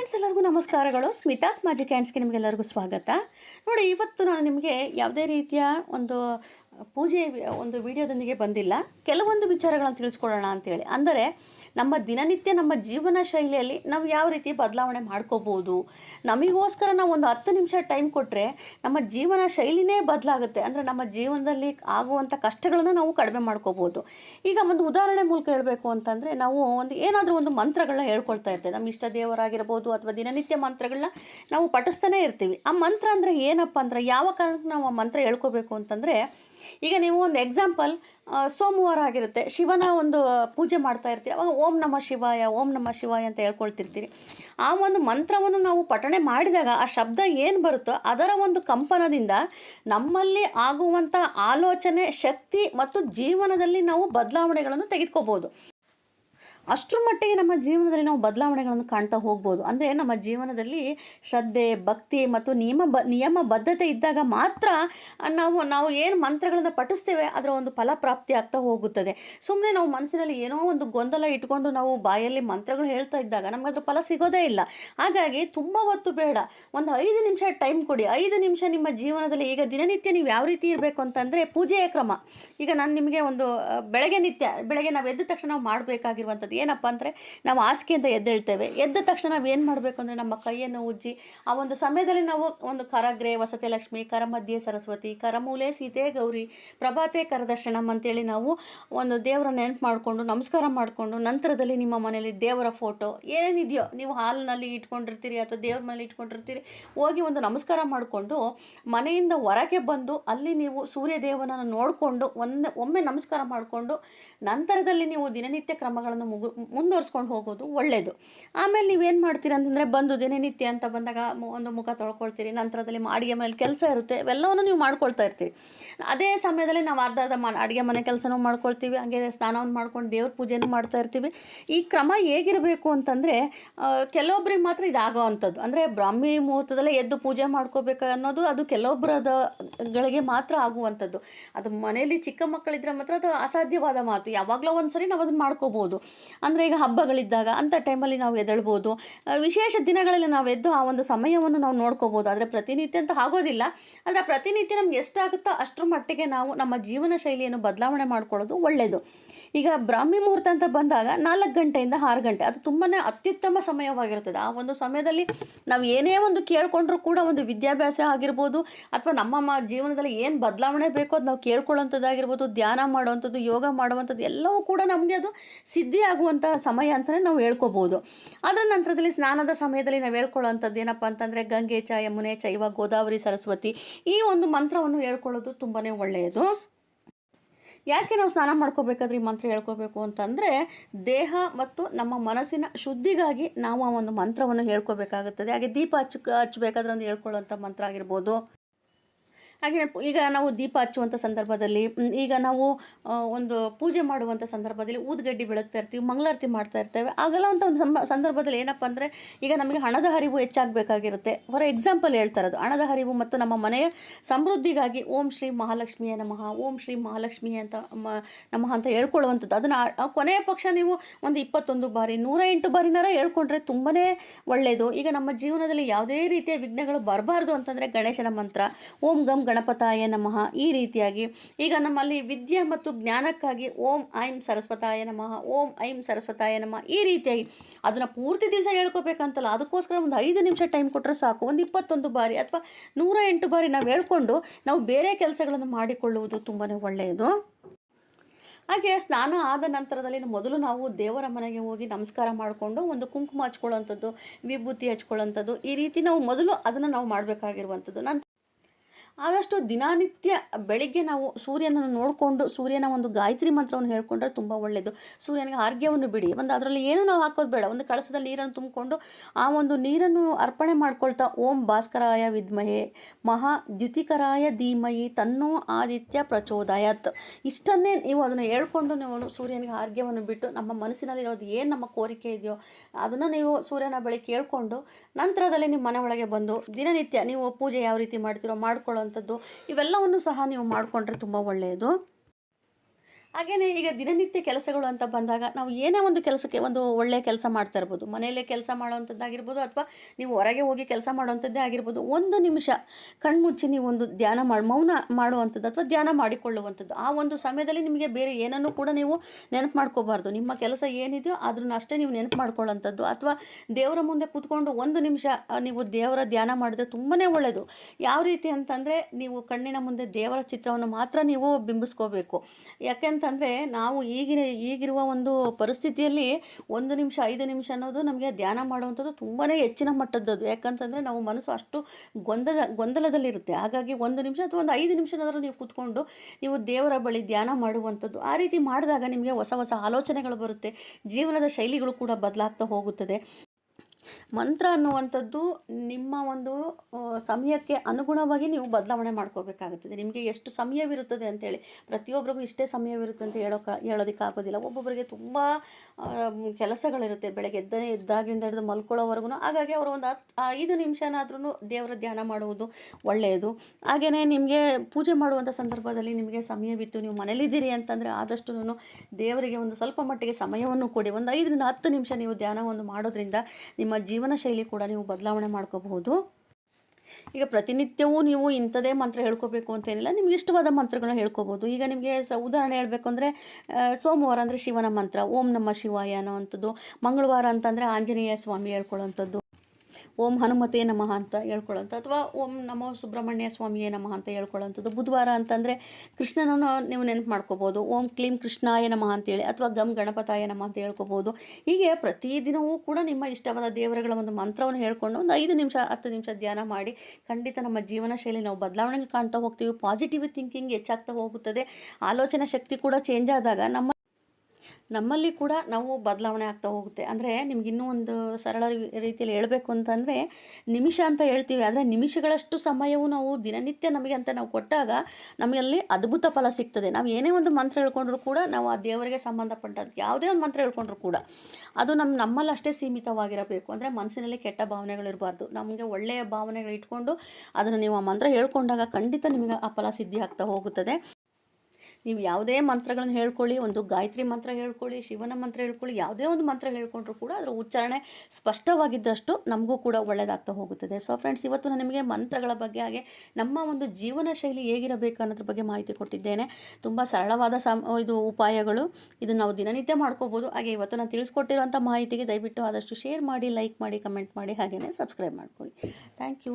Friends, ಎಲ್ಲರಿಗೂ ನಮಸ್ಕಾರಗಳು. Smitha's magic ಹ್ಯಾಂಡ್ಸ್ಗೆ ನಿಮಗೆಲ್ಲರಿಗೂ ಸ್ವಾಗತ. ನೋಡಿ, ಇವತ್ತು ನಾನು ನಿಮಗೆ ಯಾವುದೇ ರೀತಿಯ ಒಂದು ಪೂಜೆ ಒಂದು ವಿಡಿಯೋದೊಂದಿಗೆ ಬಂದಿಲ್ಲ. ಕೆಲವೊಂದು ವಿಚಾರಗಳನ್ನು ತಿಳಿಸ್ಕೊಡೋಣ ಅಂತೇಳಿ. ಅಂದರೆ, ನಮ್ಮ ದಿನನಿತ್ಯ ನಮ್ಮ ಜೀವನ ಶೈಲಿಯಲ್ಲಿ ನಾವು ಯಾವ ರೀತಿ ಬದಲಾವಣೆ ಮಾಡ್ಕೋಬೋದು? ನಮಗೋಸ್ಕರ ನಾವು ಒಂದು ಹತ್ತು ನಿಮಿಷ ಟೈಮ್ ಕೊಟ್ಟರೆ ನಮ್ಮ ಜೀವನ ಶೈಲಿನೇ ಬದಲಾಗುತ್ತೆ. ಅಂದರೆ, ನಮ್ಮ ಜೀವನದಲ್ಲಿ ಆಗುವಂಥ ಕಷ್ಟಗಳನ್ನು ನಾವು ಕಡಿಮೆ ಮಾಡ್ಕೋಬೋದು. ಈಗ ಒಂದು ಉದಾಹರಣೆ ಮೂಲಕ ಹೇಳಬೇಕು ಅಂತಂದರೆ, ನಾವು ಒಂದು ಏನಾದರೂ ಒಂದು ಮಂತ್ರಗಳನ್ನ ಹೇಳ್ಕೊಳ್ತಾ ಇರ್ತೇವೆ. ನಮ್ಮ ಇಷ್ಟ ದೇವರಾಗಿರ್ಬೋದು ಅಥವಾ ದಿನನಿತ್ಯ ಮಂತ್ರಗಳನ್ನ ನಾವು ಪಠಿಸ್ತಾನೆ ಇರ್ತೀವಿ. ಆ ಮಂತ್ರ ಅಂದರೆ ಏನಪ್ಪ ಅಂದ್ರೆ, ಯಾವ ಕಾರಣಕ್ಕೆ ನಾವು ಆ ಮಂತ್ರ ಹೇಳ್ಕೋಬೇಕು ಅಂತಂದರೆ ಈಗ ನೀವು ಒಂದು ಎಕ್ಸಾಂಪಲ್ ಸೋಮವಾರ ಆಗಿರುತ್ತೆ. ಶಿವನ ಒಂದು ಪೂಜೆ ಮಾಡ್ತಾ ಇರ್ತೀರಿ. ಅವಾಗ ಓಂ ನಮ ಶಿವಾಯ, ಓಂ ನಮ ಶಿವಾಯ ಅಂತ ಹೇಳ್ಕೊಳ್ತಿರ್ತೀರಿ. ಆ ಒಂದು ಮಂತ್ರವನ್ನು ನಾವು ಪಠಣೆ ಮಾಡಿದಾಗ ಆ ಶಬ್ದ ಏನು ಬರುತ್ತೋ ಅದರ ಒಂದು ಕಂಪನದಿಂದ ನಮ್ಮಲ್ಲಿ ಆಗುವಂಥ ಆಲೋಚನೆ, ಶಕ್ತಿ ಮತ್ತು ಜೀವನದಲ್ಲಿ ನಾವು ಬದಲಾವಣೆಗಳನ್ನು ತೆಗೆದುಕೋಬೋದು. ಅಷ್ಟರ ಮಟ್ಟಿಗೆ ನಮ್ಮ ಜೀವನದಲ್ಲಿ ನಾವು ಬದಲಾವಣೆಗಳನ್ನು ಕಾಣ್ತಾ ಹೋಗ್ಬೋದು. ಅಂದರೆ ನಮ್ಮ ಜೀವನದಲ್ಲಿ ಶ್ರದ್ಧೆ, ಭಕ್ತಿ ಮತ್ತು ನಿಯಮ ಬ, ನಿಯಮಬದ್ಧತೆ ಇದ್ದಾಗ ಮಾತ್ರ ನಾವು ನಾವು ಏನು ಮಂತ್ರಗಳನ್ನು ಪಠಿಸ್ತೇವೆ ಅದರ ಒಂದು ಫಲ ಪ್ರಾಪ್ತಿ ಆಗ್ತಾ ಹೋಗುತ್ತದೆ. ಸುಮ್ಮನೆ ನಾವು ಮನಸ್ಸಿನಲ್ಲಿ ಏನೋ ಒಂದು ಗೊಂದಲ ಇಟ್ಕೊಂಡು ನಾವು ಬಾಯಲ್ಲಿ ಮಂತ್ರಗಳು ಹೇಳ್ತಾ ಇದ್ದಾಗ ನಮ್ಗೆ ಅದರ ಫಲ ಸಿಗೋದೇ ಇಲ್ಲ. ಹಾಗಾಗಿ ತುಂಬ ಹೊತ್ತು ಬೇಡ. ಒಂದು ಐದು ನಿಮಿಷ ಟೈಮ್ ಕೊಡಿ. ಐದು ನಿಮಿಷ ನಿಮ್ಮ ಜೀವನದಲ್ಲಿ ಈಗ ದಿನನಿತ್ಯ ನೀವು ಯಾವ ರೀತಿ ಇರಬೇಕು ಅಂತಂದರೆ ಪೂಜೆಯ ಕ್ರಮ. ಈಗ ನಾನು ನಿಮಗೆ ಒಂದು ಬೆಳಗ್ಗೆ ನಿತ್ಯ, ಬೆಳಗ್ಗೆ ನಾವು ಎದ್ದ ತಕ್ಷಣ ನಾವು ಮಾಡಬೇಕಾಗಿರುವಂಥದ್ದು ಏನಪ್ಪ ಅಂದರೆ ನಾವು ಹಾಸಿಗೆಯಿಂದ ಎದ್ದೇಳ್ತೇವೆ ಎದ್ದ ತಕ್ಷಣ ನಾವು ಏನು ಮಾಡಬೇಕು ಅಂದರೆ ನಮ್ಮ ಕೈಯನ್ನು ಉಜ್ಜಿ ಆ ಒಂದು ಸಮಯದಲ್ಲಿ ನಾವು ಒಂದು ಕರಗ್ರೆ ವಸತಿ ಲಕ್ಷ್ಮಿ ಕರಮಧ್ಯೆ ಸರಸ್ವತಿ, ಕರಮೂಲೆ, ಸೀತೆ, ಗೌರಿ, ಪ್ರಭಾತೆ, ಕರದರ್ಶನಂ ಅಂತೇಳಿ ನಾವು ಒಂದು ದೇವರ ನೆನಪು ಮಾಡಿಕೊಂಡು, ನಮಸ್ಕಾರ ಮಾಡಿಕೊಂಡು, ನಂತರದಲ್ಲಿ ನಿಮ್ಮ ಮನೆಯಲ್ಲಿ ದೇವರ ಫೋಟೋ ಏನೇನಿದೆಯೋ ನೀವು ಹಾಲ್ನಲ್ಲಿ ಇಟ್ಕೊಂಡಿರ್ತೀರಿ ಅಥವಾ ದೇವ್ರ ಮನೇಲಿ ಇಟ್ಕೊಂಡಿರ್ತೀರಿ, ಹೋಗಿ ಒಂದು ನಮಸ್ಕಾರ ಮಾಡಿಕೊಂಡು ಮನೆಯಿಂದ ಹೊರಗೆ ಬಂದು ಅಲ್ಲಿ ನೀವು ಸೂರ್ಯ ದೇವನನ್ನು ನೋಡಿಕೊಂಡು ಒಂದು ಒಮ್ಮೆ ನಮಸ್ಕಾರ ಮಾಡಿಕೊಂಡು ನಂತರದಲ್ಲಿ ನೀವು ದಿನನಿತ್ಯ ಕ್ರಮಗಳನ್ನು ಮುಂದುವರ್ಸ್ಕೊಂಡು ಹೋಗೋದು ಒಳ್ಳೆಯದು ಆಮೇಲೆ ನೀವೇನು ಮಾಡ್ತೀರ ಅಂತಂದರೆ ಬಂದು ದಿನನಿತ್ಯ ಅಂತ ಬಂದಾಗ ಒಂದು ಮುಖ ತೊಳ್ಕೊಳ್ತೀರಿ, ನಂತರದಲ್ಲಿ ಅಡುಗೆ ಮನೇಲಿ ಕೆಲಸ ಇರುತ್ತೆ, ಇವೆಲ್ಲವನ್ನು ನೀವು ಮಾಡ್ಕೊಳ್ತಾ ಇರ್ತೀರಿ. ಅದೇ ಸಮಯದಲ್ಲಿ ನಾವು ಅರ್ಧ ಅರ್ಧ ಮಾ ಅಡುಗೆ ಮನೆ ಕೆಲಸನೂ ಮಾಡ್ಕೊಳ್ತೀವಿ, ಹಾಗೆ ಸ್ನಾನವನ್ನು ಮಾಡ್ಕೊಂಡು ದೇವ್ರ ಪೂಜೆನೂ ಮಾಡ್ತಾ ಇರ್ತೀವಿ. ಈ ಕ್ರಮ ಹೇಗಿರಬೇಕು ಅಂತಂದರೆ ಕೆಲವೊಬ್ರಿಗೆ ಮಾತ್ರ ಇದಾಗೋ ಅಂಥದ್ದು. ಅಂದರೆ ಬ್ರಾಹ್ಮಿ ಮುಹೂರ್ತದಲ್ಲೇ ಎದ್ದು ಪೂಜೆ ಮಾಡ್ಕೋಬೇಕು ಅನ್ನೋದು ಅದು ಕೆಲವೊಬ್ಬರದ ಗಳಿಗೆ ಮಾತ್ರ ಆಗುವಂಥದ್ದು. ಅದು ಮನೆಯಲ್ಲಿ ಚಿಕ್ಕ ಮಕ್ಕಳಿದ್ರೆ ಮಾತ್ರ ಅದು ಅಸಾಧ್ಯವಾದ ಮಾತು. ಯಾವಾಗಲೋ ಒಂದು ಸರಿ ನಾವು ಅದನ್ನು ಮಾಡ್ಕೋಬೋದು. ಅಂದರೆ ಈಗ ಹಬ್ಬಗಳಿದ್ದಾಗ ಅಂಥ ಟೈಮಲ್ಲಿ ನಾವು ಎದ್ದೇಳ್ಬೋದು. ಆ, ವಿಶೇಷ ದಿನಗಳಲ್ಲಿ ನಾವು ಎದ್ದು ಆ ಒಂದು ಸಮಯವನ್ನು ನಾವು ನೋಡ್ಕೋಬೋದು. ಆದರೆ ಪ್ರತಿನಿತ್ಯ ಅಂತ ಆಗೋದಿಲ್ಲ. ಆದರೆ ಪ್ರತಿನಿತ್ಯ ನಮ್ಗೆ ಎಷ್ಟಾಗುತ್ತೋ ಅಷ್ಟರ ಮಟ್ಟಿಗೆ ನಾವು ನಮ್ಮ ಜೀವನ ಶೈಲಿಯನ್ನು ಬದಲಾವಣೆ ಮಾಡ್ಕೊಳ್ಳೋದು ಒಳ್ಳೆಯದು ಈಗ ಬ್ರಾಹ್ಮಿ ಮುಹೂರ್ತ ಅಂತ ಬಂದಾಗ ನಾಲ್ಕು ಗಂಟೆಯಿಂದ ಆರು ಗಂಟೆ. ಅದು ತುಂಬಾ ಅತ್ಯುತ್ತಮ ಸಮಯವಾಗಿರ್ತದೆ ಆ ಒಂದು ಸಮಯದಲ್ಲಿ ನಾವು ಏನೇ ಒಂದು ಕೇಳ್ಕೊಂಡ್ರೂ ಕೂಡ ಒಂದು ವಿದ್ಯಾಭ್ಯಾಸ ಆಗಿರ್ಬೋದು, ಅಥವಾ ನಮ್ಮ ಜೀವನದಲ್ಲಿ ಏನು ಬದಲಾವಣೆ ಬೇಕೋ ಅದು ನಾವು ಕೇಳ್ಕೊಳ್ಳೋಂಥದ್ದಾಗಿರ್ಬೋದು ಧ್ಯಾನ ಮಾಡುವಂಥದ್ದು, ಯೋಗ ಮಾಡುವಂಥದ್ದು, ಎಲ್ಲವೂ ಕೂಡ ನಮಗೆ ಅದು ಸಿದ್ಧಿ ಆಗುವಂಥ ಸಮಯ ಅಂತಲೇ ನಾವು ಹೇಳ್ಕೊಬೋದು. ಅದರ ನಂತರದಲ್ಲಿ ಸ್ನಾನದ ಸಮಯದಲ್ಲಿ ನಾವು ಹೇಳ್ಕೊಳ್ಳೋವಂಥದ್ದು ಏನಪ್ಪ ಅಂತಂದರೆ ಗಂಗೆ ಚ ಯಮುನೆ ಚೈವ ಗೋದಾವರಿ, ಸರಸ್ವತಿ ಈ ಒಂದು ಮಂತ್ರವನ್ನು ಹೇಳ್ಕೊಳ್ಳೋದು ತುಂಬಾ ಒಳ್ಳೆಯದು. ಯಾಕೆ ನಾವು ಸ್ನಾನ ಮಾಡ್ಕೋಬೇಕಾದ್ರೆ ಈ ಮಂತ್ರ ಹೇಳ್ಕೋಬೇಕು ಅಂತಂದರೆ ದೇಹ ಮತ್ತು ನಮ್ಮ ಮನಸ್ಸಿನ ಶುದ್ಧಿಗಾಗಿ ನಾವು ಆ ಒಂದು ಮಂತ್ರವನ್ನು ಹೇಳ್ಕೋಬೇಕಾಗುತ್ತದೆ. ಹಾಗೆ ದೀಪ ಹಚ್ಚ, ಹಚ್ಚಬೇಕಾದ್ರೆ ಒಂದು ಹೇಳ್ಕೊಳ್ಳುವಂಥ ಮಂತ್ರ ಆಗಿರ್ಬೋದು. ಹಾಗೆ ಈಗ ನಾವು ದೀಪ ಹಚ್ಚುವಂಥ ಸಂದರ್ಭದಲ್ಲಿ ಈಗ ನಾವು ಒಂದು ಪೂಜೆ ಮಾಡುವಂಥ ಸಂದರ್ಭದಲ್ಲಿ ಊದ್ಗಡ್ಡಿ ಬೆಳಗ್ತಾ ಇರ್ತೀವಿ, ಮಂಗಳಾರತಿ ಮಾಡ್ತಾ ಇರ್ತೇವೆ ಆಗೆಲ್ಲ ಅಂತ ಒಂದು ಸಂಬ, ಸಂದರ್ಭದಲ್ಲಿ ಏನಪ್ಪ ಅಂದರೆ, ಈಗ ನಮಗೆ ಹಣದ ಹರಿವು ಹೆಚ್ಚಾಗಬೇಕಾಗಿರುತ್ತೆ. ಫಾರ್ ಎಕ್ಸಾಂಪಲ್ ಹೇಳ್ತಾ ಇರೋದು, ಹಣದ ಹರಿವು ಮತ್ತು ನಮ್ಮ ಮನೆಯ ಸಮೃದ್ಧಿಗಾಗಿ ಓಂ ಶ್ರೀ ಮಹಾಲಕ್ಷ್ಮಿಯ ನಮಃ, ಓಂ ಶ್ರೀ ಮಹಾಲಕ್ಷ್ಮಿ ಅಂತ ನಮಃ ಅಂತ ಹೇಳ್ಕೊಳ್ಳುವಂಥದ್ದು. ಅದನ್ನು ಕೊನೆಯ ಪಕ್ಷ ನೀವು ಒಂದು ಇಪ್ಪತ್ತೊಂದು ಬಾರಿ, ನೂರ ಎಂಟು ಬಾರಿನಾರ ಹೇಳ್ಕೊಂಡ್ರೆ ತುಂಬಾ ಒಳ್ಳೆಯದು ಈಗ ನಮ್ಮ ಜೀವನದಲ್ಲಿ ಯಾವುದೇ ರೀತಿಯ ವಿಘ್ನಗಳು ಬರಬಾರ್ದು ಅಂತಂದರೆ ಗಣೇಶನ ಮಂತ್ರ, ಓಂ ಗಂ ಗಣಪತಾಯ ನಮಃ. ಈ ರೀತಿಯಾಗಿ ಈಗ ನಮ್ಮಲ್ಲಿ ವಿದ್ಯೆ ಮತ್ತು ಜ್ಞಾನಕ್ಕಾಗಿ ಓಂ ಐಂ ಸರಸ್ವತಾಯ ನಮಃ, ಓಂ ಐಂ ಸರಸ್ವತಾಯ ನಮಃ ಈ ರೀತಿಯಾಗಿ ಅದನ್ನು ಪೂರ್ತಿ ದಿವಸ ಹೇಳ್ಕೋಬೇಕಂತಲ್ಲ, ಅದಕ್ಕೋಸ್ಕರ ಒಂದು ಐದು ನಿಮಿಷ ಟೈಮ್ ಕೊಟ್ಟರೆ ಸಾಕು. ಒಂದು ಇಪ್ಪತ್ತೊಂದು ಬಾರಿ ಅಥವಾ ನೂರ ಎಂಟು ಬಾರಿ ನಾವು ಹೇಳ್ಕೊಂಡು ನಾವು ಬೇರೆ ಕೆಲಸಗಳನ್ನು ಮಾಡಿಕೊಳ್ಳುವುದು ತುಂಬಾ ಒಳ್ಳೆಯದು. ಹಾಗೆ ಸ್ನಾನ ಆದ ನಂತರದಲ್ಲಿ ಮೊದಲು ನಾವು ದೇವರ ಮನೆಗೆ ಹೋಗಿ ನಮಸ್ಕಾರ ಮಾಡಿಕೊಂಡು ಒಂದು ಕುಂಕುಮ ಹಚ್ಕೊಳ್ಳೋಂಥದ್ದು ವಿಭೂತಿ ಹಚ್ಕೊಳ್ಳೋಂಥದ್ದು ಈ ರೀತಿ ನಾವು ಮೊದಲು ಅದನ್ನು ನಾವು ಮಾಡಬೇಕಾಗಿರುವಂಥದ್ದು. ನಂತರ ಆದಷ್ಟು ದಿನನಿತ್ಯ ಬೆಳಿಗ್ಗೆ ನಾವು ಸೂರ್ಯನನ್ನು ನೋಡಿಕೊಂಡು ಸೂರ್ಯನ ಒಂದು ಗಾಯತ್ರಿ ಮಂತ್ರವನ್ನು ಹೇಳ್ಕೊಂಡ್ರೆ ತುಂಬ ಒಳ್ಳೆಯದು ಸೂರ್ಯನಿಗೆ ಆರ್ಗ್ಯವನ್ನು ಬಿಡಿ. ಒಂದು ಅದರಲ್ಲಿ ಏನೂ ನಾವು ಹಾಕೋದು ಬೇಡ. ಒಂದು ಕಳಸದಲ್ಲಿ ನೀರನ್ನು ತುಂಬಿಕೊಂಡು ಆ ಒಂದು ನೀರನ್ನು ಅರ್ಪಣೆ ಮಾಡ್ಕೊಳ್ತಾ ಓಂ ಭಾಸ್ಕರಾಯ ವಿದ್ಮಹೆ ಮಹಾ ದ್ಯುತಿಕರಾಯ ಧೀಮಯಿ ತನ್ನೋ ಆದಿತ್ಯ ಪ್ರಚೋದಯತ್. ಇಷ್ಟನ್ನೇ ನೀವು ಅದನ್ನು ಹೇಳ್ಕೊಂಡು ನೀವು ಸೂರ್ಯನಿಗೆ ಆರ್ಗ್ಯವನ್ನು ಬಿಟ್ಟು ನಮ್ಮ ಮನಸ್ಸಿನಲ್ಲಿರೋದು ಏನು ನಮ್ಮ ಕೋರಿಕೆ ಇದೆಯೋ ಅದನ್ನು ನೀವು ಸೂರ್ಯನ ಬಳಿ ಕೇಳಿಕೊಂಡು ನಂತರದಲ್ಲಿ ನಿಮ್ಮ ಮನೆ ಒಳಗೆ ಬಂದು ದಿನನಿತ್ಯ ನೀವು ಪೂಜೆ ಯಾವ ರೀತಿ ಮಾಡ್ತೀರೋ ಮಾಡ್ಕೊಳ್ಳೋವಂಥದ್ದು ಇವೆಲ್ಲವನ್ನು ಸಹ ನೀವು ಮಾಡಿಕೊಂಡ್ರೆ ತುಂಬ ಒಳ್ಳೆಯದು. ಹಾಗೆಯೇ ಈಗ ದಿನನಿತ್ಯ ಕೆಲಸಗಳು ಅಂತ ಬಂದಾಗ ನಾವು ಏನೇ ಒಂದು ಕೆಲಸಕ್ಕೆ ಒಂದು ಒಳ್ಳೆಯ ಕೆಲಸ ಮಾಡ್ತಾ ಇರ್ಬೋದು, ಮನೆಯಲ್ಲೇ ಕೆಲಸ ಮಾಡೋವಂಥದ್ದಾಗಿರ್ಬೋದು ಅಥವಾ ನೀವು ಹೊರಗೆ ಹೋಗಿ ಕೆಲಸ ಮಾಡುವಂಥದ್ದೇ ಆಗಿರ್ಬೋದು, ಒಂದು ನಿಮಿಷ ಕಣ್ಮುಚ್ಚಿ ನೀವು ಒಂದು ಧ್ಯಾನ ಮಾಡಿ, ಮೌನ ಮಾಡುವಂಥದ್ದು ಅಥವಾ ಧ್ಯಾನ ಮಾಡಿಕೊಳ್ಳುವಂಥದ್ದು, ಆ ಒಂದು ಸಮಯದಲ್ಲಿ ನಿಮಗೆ ಬೇರೆ ಏನನ್ನೂ ಕೂಡ ನೀವು ನೆನಪು ಮಾಡ್ಕೋಬಾರ್ದು. ನಿಮ್ಮ ಕೆಲಸ ಏನಿದೆಯೋ ಅದನ್ನು ಅಷ್ಟೇ ನೀವು ನೆನಪು ಮಾಡ್ಕೊಳ್ಳೋಂಥದ್ದು ಅಥವಾ ದೇವರ ಮುಂದೆ ಕೂತ್ಕೊಂಡು ಒಂದು ನಿಮಿಷ ನೀವು ದೇವರ ಧ್ಯಾನ ಮಾಡಿದ್ರೆ ತುಂಬಾ ಒಳ್ಳೆಯದು. ಯಾವ ರೀತಿ ಅಂತಂದರೆ ನೀವು ಕಣ್ಣಿನ ಮುಂದೆ ದೇವರ ಚಿತ್ರವನ್ನು ಮಾತ್ರ ನೀವು ಬಿಂಬಿಸ್ಕೋಬೇಕು. ಯಾಕೆಂತಂದರೆ ನಾವು ಈಗಿನ, ಈಗಿರುವ ಒಂದು ಪರಿಸ್ಥಿತಿಯಲ್ಲಿ ಒಂದು ನಿಮಿಷ, ಐದು ನಿಮಿಷ ಅನ್ನೋದು ನಮಗೆ ಧ್ಯಾನ ಮಾಡುವಂಥದ್ದು ತುಂಬಾ ಹೆಚ್ಚಿನ ಮಟ್ಟದ್ದದು ಯಾಕಂತಂದರೆ ನಾವು ಮನಸ್ಸು ಅಷ್ಟು ಗೊಂದಲ, ಗೊಂದಲದಲ್ಲಿರುತ್ತೆ. ಹಾಗಾಗಿ ಒಂದು ನಿಮಿಷ ಅಥವಾ ಒಂದು ಐದು ನಿಮಿಷನಾದರೂ ನೀವು ಕೂತ್ಕೊಂಡು ನೀವು ದೇವರ ಬಳಿ ಧ್ಯಾನ ಮಾಡುವಂಥದ್ದು. ಆ ರೀತಿ ಮಾಡಿದಾಗ ನಿಮಗೆ ಹೊಸ ಹೊಸ ಆಲೋಚನೆಗಳು ಬರುತ್ತೆ. ಜೀವನದ ಶೈಲಿಗಳು ಕೂಡ ಬದಲಾಗ್ತಾ ಹೋಗುತ್ತದೆ. ಮಂತ್ರ ಅನ್ನುವಂಥದ್ದು ನಿಮ್ಮ ಒಂದು ಸಮಯಕ್ಕೆ ಅನುಗುಣವಾಗಿ ನೀವು ಬದಲಾವಣೆ ಮಾಡ್ಕೋಬೇಕಾಗುತ್ತದೆ. ನಿಮಗೆ ಎಷ್ಟು ಸಮಯವಿರುತ್ತದೆ ಅಂತೇಳಿ. ಪ್ರತಿಯೊಬ್ಬರಿಗೂ ಇಷ್ಟೇ ಸಮಯವಿರುತ್ತೆ ಅಂತ ಹೇಳೋಕ ಹೇಳೋದಕ್ಕಾಗೋದಿಲ್ಲ ಒಬ್ಬೊಬ್ಬರಿಗೆ ತುಂಬ ಕೆಲಸಗಳಿರುತ್ತೆ. ಬೆಳಗ್ಗೆ ಎದ್ದ ಎದ್ದಾಗಿಂದ ಹಿಡಿದು ಮಲ್ಕೊಳ್ಳೋವರೆಗೂ ಹಾಗಾಗಿ ಅವರು ಒಂದು ಹತ್ತು ಐದು ನಿಮಿಷನಾದ್ರೂ ದೇವರ ಧ್ಯಾನ ಮಾಡುವುದು ಒಳ್ಳೆಯದು. ಹಾಗೆಯೇ ನಿಮಗೆ ಪೂಜೆ ಮಾಡುವಂಥ ಸಂದರ್ಭದಲ್ಲಿ ನಿಮಗೆ ಸಮಯವಿತ್ತು ನೀವು ಮನೇಲಿದ್ದೀರಿ ಅಂತಂದರೆ ಆದಷ್ಟು ದೇವರಿಗೆ ಒಂದು ಸ್ವಲ್ಪ ಮಟ್ಟಿಗೆ ಸಮಯವನ್ನು ಕೊಡಿ. ಒಂದು ಐದರಿಂದ ಹತ್ತು ನಿಮಿಷ ನೀವು ಧ್ಯಾನವನ್ನು ಮಾಡೋದ್ರಿಂದ ನಿಮ್ಮ ಜೀವನ ಶೈಲಿ ಕೂಡ ನೀವು ಬದಲಾವಣೆ ಮಾಡ್ಕೋಬಹುದು. ಈಗ ಪ್ರತಿನಿತ್ಯವೂ ನೀವು ಇಂಥದೇ ಮಂತ್ರ ಹೇಳ್ಕೋಬೇಕು ಅಂತೇನಿಲ್ಲ ನಿಮ್ಗೆ ಇಷ್ಟವಾದ ಮಂತ್ರಗಳನ್ನ ಹೇಳ್ಕೋಬಹುದು. ಈಗ ನಿಮಗೆ ಸ ಉದಾಹರಣೆ ಹೇಳಬೇಕು ಅಂದರೆ ಸೋಮವಾರ ಅಂದರೆ ಶಿವನ ಮಂತ್ರ, ಓಂ ನಮ್ಮ ಶಿವಾಯ ಅನ್ನೋವಂಥದ್ದು, ಮಂಗಳವಾರ ಅಂತಂದರೆ ಆಂಜನೇಯ ಸ್ವಾಮಿ ಹೇಳ್ಕೊಳ್ಳೋವಂಥದ್ದು ಓಂ ಹನುಮತೇ ನಮಃ ಅಂತ ಹೇಳ್ಕೊಳ್ಳೋಂಥ ಅಥವಾ ಓಂ ನಮೋ ಸುಬ್ರಹ್ಮಣ್ಯ ಸ್ವಾಮಿಯೇ ನಮಃ ಅಂತ ಹೇಳ್ಕೊಳ್ಳೋಂಥದ್ದು. ಬುಧವಾರ ಅಂತಂದರೆ ಕೃಷ್ಣನನ್ನು ನೀವು ನೆನಪು ಮಾಡ್ಕೋಬೋದು. ಓಂ ಕ್ಲೀಂ ಕೃಷ್ಣಾಯ ನಮಃ ಅಂತೇಳಿ ಅಥವಾ ಗಮ್ ಗಣಪತಾಯ ನಮಃ ಅಂತ ಹೇಳ್ಕೋಬೋದು. ಹೀಗೆ ಪ್ರತಿದಿನವೂ ಕೂಡ ನಿಮ್ಮ ಇಷ್ಟವಾದ ದೇವರುಗಳ ಒಂದು ಮಂತ್ರವನ್ನು ಹೇಳ್ಕೊಂಡು ಒಂದು ಐದು ನಿಮಿಷ, ಹತ್ತು ನಿಮಿಷ ಧ್ಯಾನ ಮಾಡಿ ಖಂಡಿತ ನಮ್ಮ ಜೀವನ ಶೈಲಿ ನಾವು ಬದಲಾವಣೆ ಕಾಣ್ತಾ ಹೋಗ್ತೀವಿ. ಪಾಸಿಟಿವ್ ಥಿಂಕಿಂಗ್ ಹೆಚ್ಚಾಗ್ತಾ ಹೋಗುತ್ತದೆ. ಆಲೋಚನಾ ಶಕ್ತಿ ಕೂಡ ಚೇಂಜ್ ಆದಾಗ ನಮ್ಮ ನಮ್ಮಲ್ಲಿ ಕೂಡ ನಾವು ಬದಲಾವಣೆ ಆಗ್ತಾ ಹೋಗುತ್ತೆ. ಅಂದರೆ ನಿಮ್ಗೆ ಇನ್ನೂ ಒಂದು ಸರಳ ರೀತಿಯಲ್ಲಿ ಹೇಳಬೇಕು ಅಂತಂದರೆ, ನಿಮಿಷ ಅಂತ ಹೇಳ್ತೀವಿ. ಆದರೆ ನಿಮಿಷಗಳಷ್ಟು ಸಮಯವು ನಾವು ದಿನನಿತ್ಯ ನಮಗೆ ಅಂತ ನಾವು ಕೊಟ್ಟಾಗ ನಮಗಲ್ಲಿ ಅದ್ಭುತ ಫಲ ಸಿಗ್ತದೆ. ನಾವು ಏನೇ ಒಂದು ಮಂತ್ರ ಹೇಳ್ಕೊಂಡ್ರೂ ಕೂಡ ನಾವು ಆ ದೇವರಿಗೆ ಸಂಬಂಧಪಟ್ಟಂಥ ಯಾವುದೇ ಒಂದು ಮಂತ್ರ ಹೇಳ್ಕೊಂಡ್ರೂ ಕೂಡ ಅದು ನಮ್ಮ ನಮ್ಮಲ್ಲಿ ಅಷ್ಟೇ ಸೀಮಿತವಾಗಿರಬೇಕು. ಅಂದರೆ ಮನಸ್ಸಿನಲ್ಲಿ ಕೆಟ್ಟ ಭಾವನೆಗಳಿರಬಾರ್ದು ನಮಗೆ ಒಳ್ಳೆಯ ಭಾವನೆಗಳು ಇಟ್ಕೊಂಡು ಅದನ್ನು ನೀವು ಆ ಮಂತ್ರ ಹೇಳ್ಕೊಂಡಾಗ ಖಂಡಿತ ನಿಮಗೆ ಆ ಫಲ ಸಿದ್ಧಿ ಆಗ್ತಾ ಹೋಗುತ್ತದೆ. ನೀವು ಯಾವುದೇ ಮಂತ್ರಗಳನ್ನು ಹೇಳ್ಕೊಳ್ಳಿ, ಒಂದು ಗಾಯತ್ರಿ ಮಂತ್ರ ಹೇಳ್ಕೊಳ್ಳಿ, ಶಿವನ ಮಂತ್ರ ಹೇಳ್ಕೊಳ್ಳಿ, ಯಾವುದೇ ಒಂದು ಮಂತ್ರ ಹೇಳ್ಕೊಂಡ್ರೂ ಕೂಡ ಅದರ ಉಚ್ಚಾರಣೆ ಸ್ಪಷ್ಟವಾಗಿದ್ದಷ್ಟು ನಮಗೂ ಕೂಡ ಒಳ್ಳೆಯದಾಗ್ತಾ ಹೋಗುತ್ತದೆ. ಸೊ ಫ್ರೆಂಡ್ಸ್ ಇವತ್ತು ನಾನು ನಿಮಗೆ ಮಂತ್ರಗಳ ಬಗ್ಗೆ ಹಾಗೆ ನಮ್ಮ ಒಂದು ಜೀವನ ಶೈಲಿ ಹೇಗಿರಬೇಕು ಅನ್ನೋದ್ರ ಬಗ್ಗೆ ಮಾಹಿತಿ ಕೊಟ್ಟಿದ್ದೇನೆ. ತುಂಬ ಸರಳವಾದ ಇದು ಉಪಾಯಗಳು. ಇದು ನಾವು ದಿನನಿತ್ಯ ಮಾಡ್ಕೋಬೋದು. ಹಾಗೆ ಇವತ್ತು ನಾನು ತಿಳಿಸ್ಕೊಟ್ಟಿರೋಂಥ ಮಾಹಿತಿಗೆ ದಯವಿಟ್ಟು ಆದಷ್ಟು ಶೇರ್ ಮಾಡಿ ಲೈಕ್ ಮಾಡಿ ಕಮೆಂಟ್ ಮಾಡಿ ಹಾಗೆಯೇ ಸಬ್ಸ್ಕ್ರೈಬ್ ಮಾಡ್ಕೊಳ್ಳಿ. Thank you